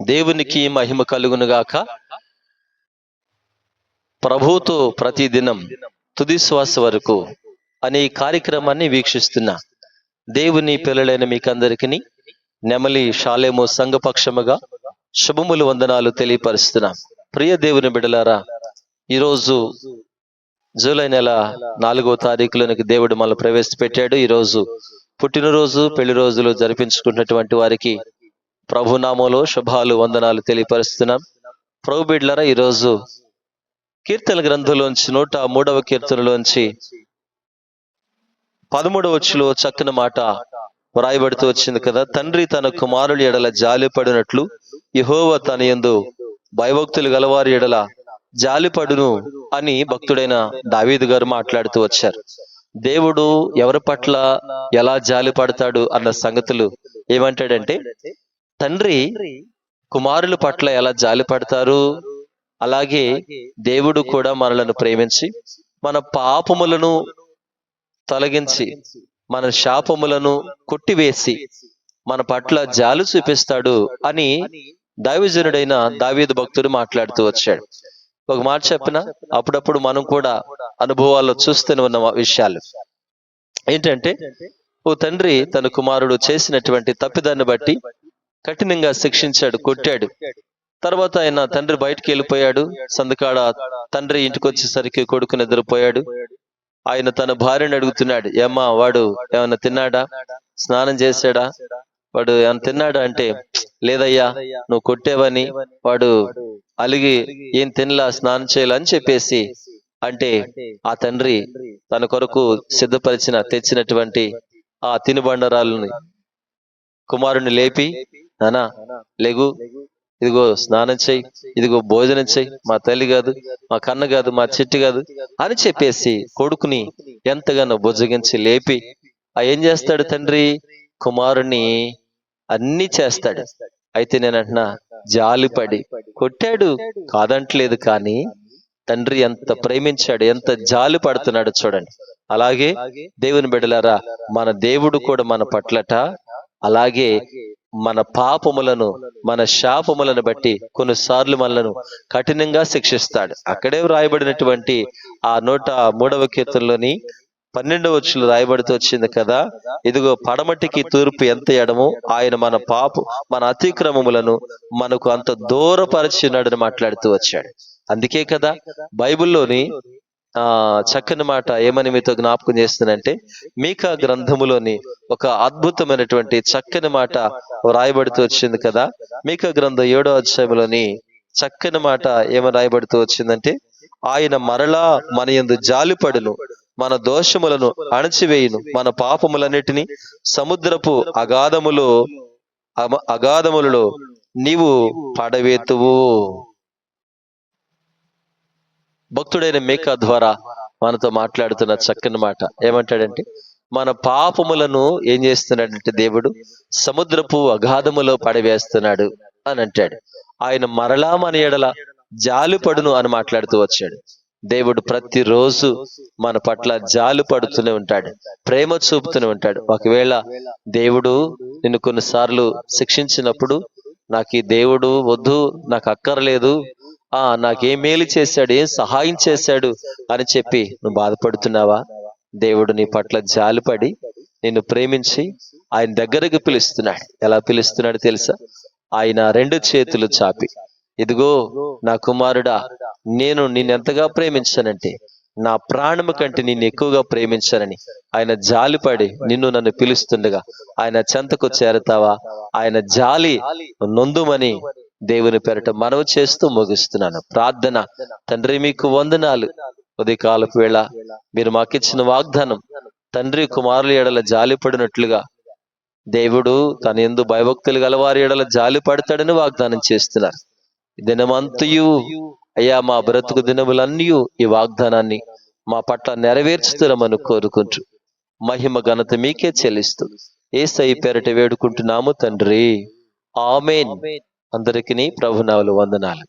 దేవునికి మహిమ కలుగునుగాక. ప్రభుతో ప్రతిదినం తుది శ్వాస వరకు అనే కార్యక్రమాన్ని వీక్షిస్తున్న దేవుని పిల్లలైన మీకందరికీ నెమలి షాలేము సంఘపక్షముగా శుభములు వందనాలు తెలియపరుస్తున్నాం ప్రియ దేవుని బిడలారా ఈరోజు జూలై నెల నాలుగో తారీఖులోనికి దేవుడు మనల్ని ప్రవేశపెట్టాడు. ఈరోజు పుట్టినరోజు పెళ్ళి రోజులు జరిపించుకున్నటువంటి వారికి ప్రభునామంలో శుభాలు వందనాలు తెలియపరుస్తున్నాం. ప్రభు బిడ్లరా ఈరోజు కీర్తన గ్రంథంలోంచి నూట మూడవ కీర్తనలోంచి పదమూడవ వచ్చులో చక్కని మాట వ్రాయబడుతూ వచ్చింది కదా. తండ్రి తన కుమారుడి ఎడల జాలిపడినట్లు యహోవ తన యందు భయభక్తులు గలవారి ఎడల జాలిపడును అని భక్తుడైన దావీదు గారు మాట్లాడుతూ వచ్చారు. దేవుడు ఎవరి పట్ల ఎలా జాలి పడతాడు అన్న సంగతులు ఏమంటాడంటే తండ్రి కుమారుల పట్ల ఎలా జాలి పడతారు? అలాగే దేవుడు కూడా మనలను ప్రేమించి మన పాపములను తొలగించి మన శాపములను కొట్టివేసి మన పట్ల జాలి చూపిస్తాడు అని దైవజనుడైన దావీదు భక్తుడు మాట్లాడుతూ వచ్చాడు. ఒక మాట చెప్పిన అప్పుడప్పుడు మనం కూడా అనుభవాల్లో చూస్తూనే ఉన్న విషయాలు. ఏంటంటే ఓ తండ్రి తన కుమారుడు చేసినటువంటి తప్పిదాన్ని బట్టి కఠినంగా శిక్షించాడు కొట్టాడు. తర్వాత ఆయన తండ్రి బయటికి వెళ్ళిపోయాడు. సందుకాడ తండ్రి ఇంటికి వచ్చేసరికి కొడుకు నిద్రపోయాడు ఆయన తన భార్యను అడుగుతున్నాడు ఏమ్మా వాడు ఏమైనా తిన్నాడా? స్నానం చేశాడా? వాడు ఏమైనా తిన్నాడా? అంటే లేదయ్యా నువ్వు కొట్టేవని వాడు అలిగి ఏం తినలా స్నానం చేయాలని చెప్పేసి అంటే ఆ తండ్రి తన కొరకు సిద్ధపరిచిన తెచ్చినటువంటి ఆ తినుబండరాలని కుమారుని లేపి నానా లేగు. ఇదిగో స్నానం చేయి. ఇదిగో భోజనం చేయి. మా తల్లి కాదు మా కన్ను కాదు మా చెట్టు కాదు అని చెప్పేసి కొడుకుని ఎంతగానో బుజ్జగించి లేపి ఆ ఏం చేస్తాడు తండ్రి? కుమారుని అన్ని చేస్తాడు. అయితే నేను అంటున్నా జాలిపడి. కొట్టాడు. కాదంటలేదు కానీ తండ్రి ఎంత ప్రేమించాడు ఎంత జాలి పడుతున్నాడు చూడండి. అలాగే దేవుని బిడలారా మన దేవుడు కూడా మన పట్లట. అలాగే మన పాపములను మన శాపములను బట్టి కొన్నిసార్లు మనలను కఠినంగా శిక్షిస్తాడు. అక్కడే వ్రాయబడినటువంటి ఆ నూట మూడవ కీర్తనలోని పన్నెండవ వచ్చులు రాయబడుతూ వచ్చింది కదా ఇదిగో పడమటికి తూర్పు ఎంత ఎడమో ఆయన మన పాపు మన అతిక్రమములను మనకు అంత దూరపరిచినాడని మాట్లాడుతూ వచ్చాడు. అందుకే కదా బైబిల్లోని ఆ చక్కని మాట ఏమని మీతో జ్ఞాపకం చేస్తుందంటే మీకా గ్రంథములోని ఒక అద్భుతమైనటువంటి చక్కని మాట రాయబడుతూ వచ్చింది కదా? మీకా గ్రంథం ఏడో అధ్యాయంలోని చక్కని మాట ఏమని రాయబడుతూ వచ్చిందంటే ఆయన మరలా మన యందు జాలిపడును మన దోషములను అణచివేయును మన పాపములన్నిటిని సముద్రపు అగాధములో అమ- అగాధములలో నీవు పడవేతువు. భక్తుడైన మేకా ద్వారా మనతో మాట్లాడుతున్న చక్కని మాట. ఏమంటాడంటే మన పాపములను ఏం చేస్తున్నాడంటే దేవుడు సముద్రపు అగాధములో పడవేస్తున్నాడు అని అంటాడు. ఆయన మరలా మన ఎడల జాలిపడును అని మాట్లాడుతూ వచ్చాడు. దేవుడు ప్రతిరోజు మన పట్ల జాలు పడుతూనే ఉంటాడు ప్రేమ చూపుతూనే ఉంటాడు. ఒకవేళ దేవుడు నిన్ను కొన్నిసార్లు శిక్షించినప్పుడు నాకు ఈ దేవుడు వద్దు నాకు అక్కర్లేదు ఆ నాకేం మేలు చేశాడు ఏం సహాయం చేశాడు అని చెప్పి నువ్వు బాధపడుతున్నావా? దేవుడు నీ పట్ల జాలిపడి నిన్ను ప్రేమించి ఆయన దగ్గరకు పిలుస్తున్నాడు. ఎలా పిలుస్తున్నాడు తెలుసా? ఆయన రెండు చేతులు చాపి. ఇదిగో నా కుమారుడా నేను నిన్నెంతగా ప్రేమించానంటే నా ప్రాణము కంటే నిన్ను ఎక్కువగా ప్రేమించానని ఆయన జాలిపడి నిన్ను నన్ను పిలుస్తుండగా ఆయన చెంతకు చేరతావా? ఆయన జాలి నొందుమని దేవుని పేరట మనవి చేస్తూ ముగిస్తున్నాను. ప్రార్థన. తండ్రి మీకు వందనాలు. ఉదయకాలపు వేళ మీరు మాకిచ్చిన వాగ్దానం తండ్రి కుమారుల ఎడల జాలిపడినట్లుగా. దేవుడు తన ఎందు భయభక్తులు గలవారి ఎడల జాలి పడతాడని వాగ్దానం చేస్తున్నారు. దినమంతయు అయ్యా మా బ్రతుకు దినములన్నీ ఈ వాగ్దానాన్ని మా పట్ల నెరవేర్చుతున్నామని కోరుకుంటూ మహిమ ఘనత మీకే చెల్లిస్తూ ఏసై పేరట వేడుకుంటున్నాము తండ్రి. ఆమెన్. అందరికీ ప్రభునావులు వందనాలు.